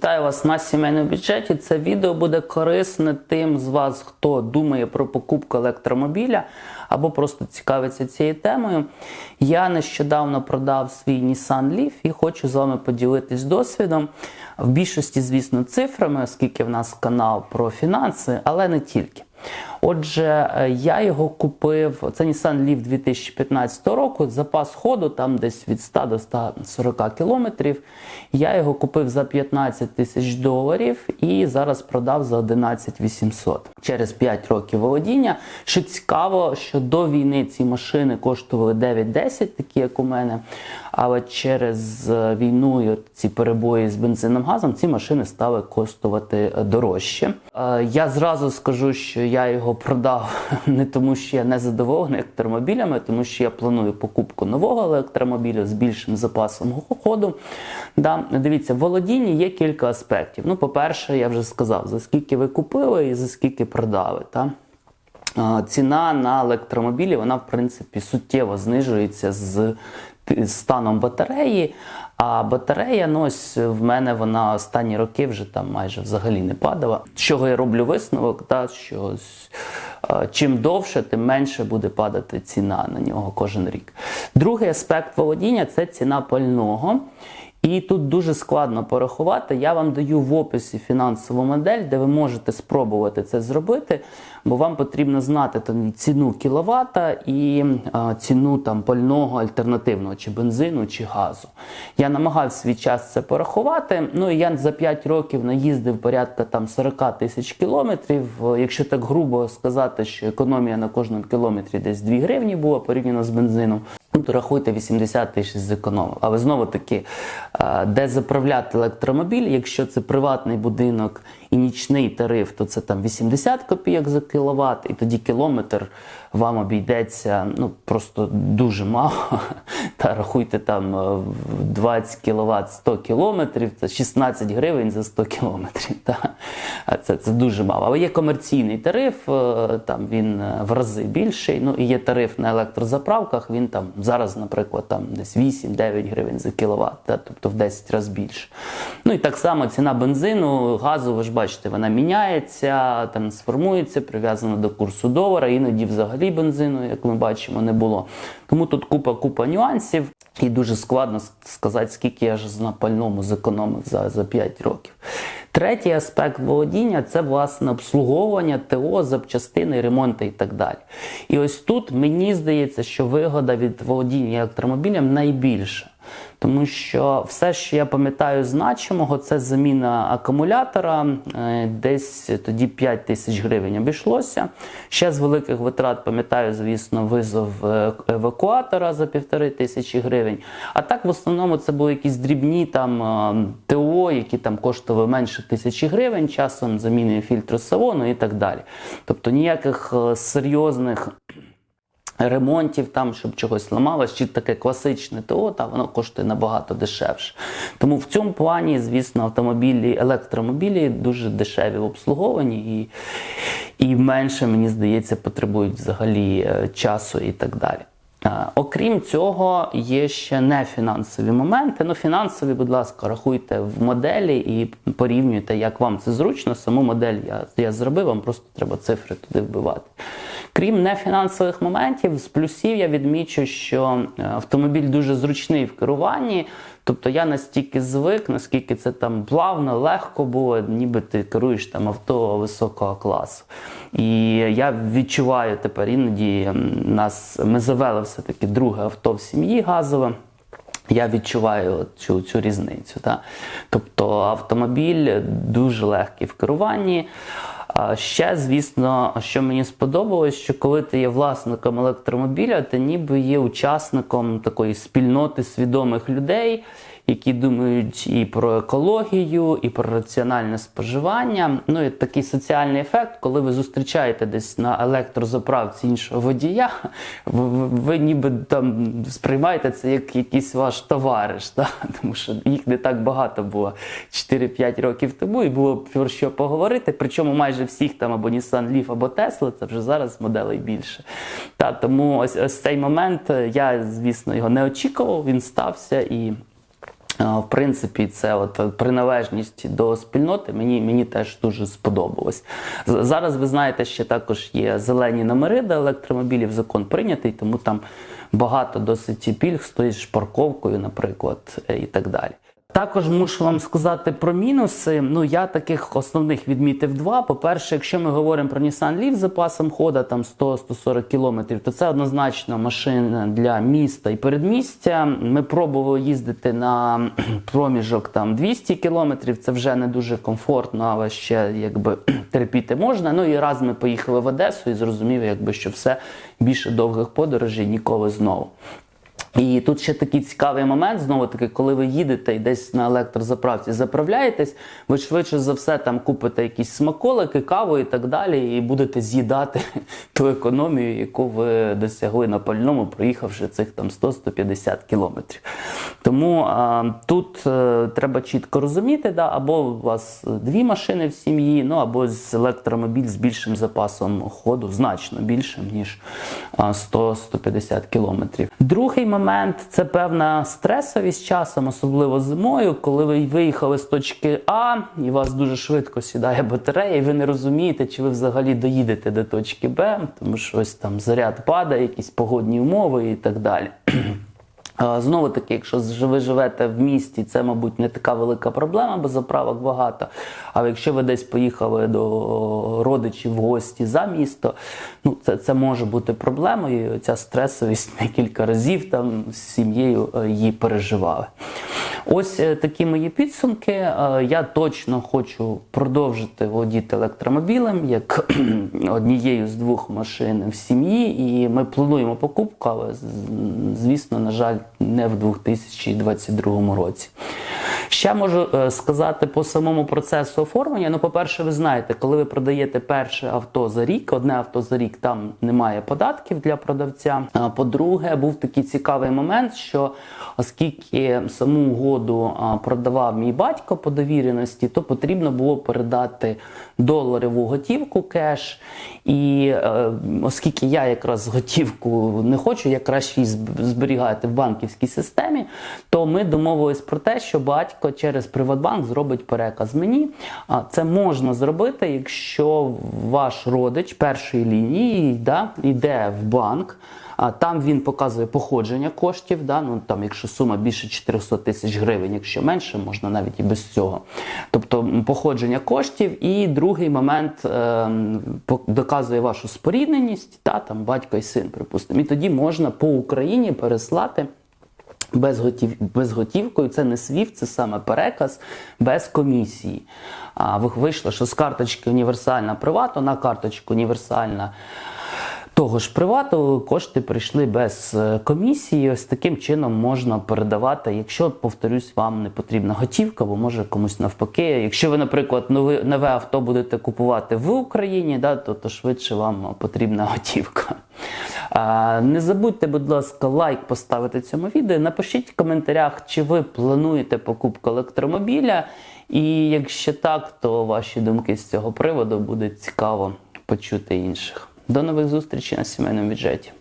Вітаю вас на сімейному бюджеті. Це відео буде корисне тим з вас, хто думає про покупку електромобіля або просто цікавиться цією темою. Я нещодавно продав свій Nissan Leaf і хочу з вами поділитись досвідом. В більшості, звісно, цифрами, оскільки в нас канал про фінанси, але не тільки. Отже, е, я його купив. Це Nissan Leaf 2015 року. Запас ходу там десь від 100 до 140 кілометрів. Я його купив за 15 тисяч доларів і зараз продав за 11 800 через 5 років володіння. Що цікаво, що до війни ці машини коштували 9-10, такі як у мене. Але через е, війну і ці перебої з бензином газом ці машини стали коштувати е, дорожче. Я зразу скажу, що я його продав не тому, що я не задоволений електромобілями, тому що я планую покупку нового електромобіля з більшим запасом ходу. Да, дивіться, в володінні є кілька аспектів. Ну, по-перше, я вже сказав, за скільки ви купили і за скільки продали. Та? Ціна на електромобілі, вона, в принципі, суттєво знижується з станом батареї. А батарея, ну ось в мене вона останні роки вже там майже взагалі не падала. Чого я роблю висновок, та, що чим довше, тим менше буде падати ціна на нього кожен рік. Другий аспект володіння це ціна пального. І тут дуже складно порахувати. Я вам даю в описі фінансову модель, де ви можете спробувати це зробити, бо вам потрібно знати там, ціну кіловата і а, ціну там пального альтернативного, чи бензину, чи газу. Я намагався свій час це порахувати. Ну і я за 5 років наїздив порядка там 40 тисяч кілометрів. Якщо так грубо сказати, що економія на кожному кілометрі десь 2 гривні була порівняно з бензином. То рахуйте 80 тисяч зекономив. Але знову таки, де заправляти електромобіль, якщо це приватний будинок і нічний тариф, то це там 80 копійок за кіловат, і тоді кілометр вам обійдеться ну просто дуже мало. Та рахуйте там 20 кВт 100 кілометрів, це 16 гривень за 100 кілометрів. Та. Це, це дуже мало. Але є комерційний тариф, там він в рази більший. Ну і є тариф на електрозаправках. Він там зараз, наприклад, там десь 8-9 гривень за кіловат, тобто в 10 разів більше. Ну і так само ціна бензину, газу, ви ж бачите, вона міняється, трансформується, прив'язана до курсу долара, іноді взагалі бензину, як ми бачимо, не було. Тому тут купа-купа нюансів, і дуже складно сказати, скільки я ж на пальному зекономив за, за 5 років. Третій аспект володіння це власне обслуговування ТО, запчастини, ремонти і так далі. І ось тут мені здається, що вигода від володіння електромобілем найбільша. Тому що все, що я пам'ятаю значимого, це заміна акумулятора, десь тоді 5 тисяч гривень обійшлося. Ще з великих витрат пам'ятаю, звісно, визов евакуатора за півтори тисячі гривень. А так, в основному, це були якісь дрібні там ТО, які там коштували менше тисячі гривень, часом заміною фільтру салону і так далі. Тобто ніяких серйозних ремонтів, там, щоб чогось ламалось, чи таке класичне ТО, та воно коштує набагато дешевше. Тому в цьому плані, звісно, автомобілі, електромобілі дуже дешеві в обслуговуванні і, і менше, мені здається, потребують взагалі часу і так далі. Окрім цього, є ще не фінансові моменти. Ну, фінансові, будь ласка, рахуйте в моделі і порівнюйте, як вам це зручно. Саму модель я я зробив, вам просто треба цифри туди вбивати. Крім нефінансових моментів, з плюсів я відмічу, що автомобіль дуже зручний в керуванні. Тобто я настільки звик, наскільки це там плавно, легко було, ніби ти керуєш там авто високого класу. І я відчуваю тепер іноді нас ми завели все-таки друге авто в сім'ї газове. Я відчуваю цю цю різницю. Та? Тобто автомобіль дуже легкий в керуванні. Ще, звісно, що мені сподобалось, що коли ти є власником електромобіля, ти ніби є учасником такої спільноти свідомих людей, які думають і про екологію, і про раціональне споживання. Ну і такий соціальний ефект, коли ви зустрічаєте десь на електрозаправці іншого водія, ви, ви ніби там сприймаєте це як якийсь ваш товариш, да? тому що їх не так багато було 4-5 років тому, і було про що поговорити. Причому майже всіх там або Nissan Leaf, або Tesla, це вже зараз моделей більше. Та, Тому ось ось цей момент я, звісно, його не очікував, він стався і. А, В принципі, це от приналежність до спільноти мені, мені теж дуже сподобалось. Зараз ви знаєте, ще також є зелені номери до електромобілів. Закон прийнятий, тому там багато досить пільг стоїть з парковкою, наприклад, е, і так далі. Також мушу вам сказати про мінуси. Ну я таких основних відмітив два. По-перше, якщо ми говоримо про Nissan Leaf з запасом хода там 100-140 кілометрів, то це однозначно машина для міста і передмістя. Ми пробували їздити на проміжок там 200 кілометрів. Це вже не дуже комфортно, але ще якби терпіти можна. Ну і раз ми поїхали в Одесу і зрозуміли, якби що все більше довгих подорожей ніколи знову. І тут ще такий цікавий момент, знову таки, коли ви їдете і десь на електрозаправці заправляєтесь, ви швидше за все там купите якісь смаколики, каву і так далі, і будете з'їдати ту економію, яку ви досягли на пальному, проїхавши цих там 100-150 кілометрів. Тому а, тут е, треба чітко розуміти, да, або у вас дві машини в сім'ї, ну або з електромобіль з більшим запасом ходу, значно більшим, ніж 100-150 кілометрів. Другий момент це певна стресовість часом, особливо зимою, коли ви виїхали з точки А, і вас дуже швидко сідає батарея, і ви не розумієте, чи ви взагалі доїдете до точки Б, тому що ось там заряд падає, якісь погодні умови і так далі. Знову таки, якщо ви живете в місті, це, мабуть, не така велика проблема, бо заправок багато. А якщо ви десь поїхали до родичів в гості за місто, ну це, це може бути проблемою. Ця стресовість ми кілька разів там з сім'єю е, її переживали. Ось е, такі мої підсумки. Е, Я точно хочу продовжити водіти електромобілем як однією з двох машин в сім'ї, і ми плануємо покупку, але звісно, на жаль, не в 2022 році. Ще можу е, сказати по самому процесу оформлення. Ну, по-перше, ви знаєте, коли ви продаєте перше авто за рік, одне авто за рік, там немає податків для продавця. А по-друге, був такий цікавий момент, що оскільки саму угоду продавав мій батько по довіреності, то потрібно було передати доларову готівку кеш. І е, оскільки я якраз готівку не хочу, я краще її зберігати в банківській системі, то ми домовились про те, що батько через Приватбанк зробить переказ мені. Це можна зробити, якщо ваш родич першої лінії да, йде в банк. А там він показує походження коштів. Да? Ну, там, якщо сума більше 400 тисяч гривень, якщо менше, можна навіть і без цього. Тобто походження коштів. І другий момент е, доказує вашу спорідненість, та, там, батько і син, припустимо. І тоді можна по Україні переслати. Без, готів... без готівкою це не СВІФ, це саме переказ без комісії. А ви- вийшло, що з карточки універсальна привату на карточку універсальна того ж привату кошти прийшли без е, комісії. Ось таким чином можна передавати, якщо, повторюсь, вам не потрібна готівка, бо може комусь навпаки. Якщо ви, наприклад, нове, нове авто будете купувати в Україні, да, то, то швидше вам потрібна готівка. Не забудьте, будь ласка, лайк поставити цьому відео. Напишіть в коментарях, чи ви плануєте покупку електромобіля. І якщо так, то ваші думки з цього приводу буде цікаво почути інших. До нових зустрічей на сімейному бюджеті.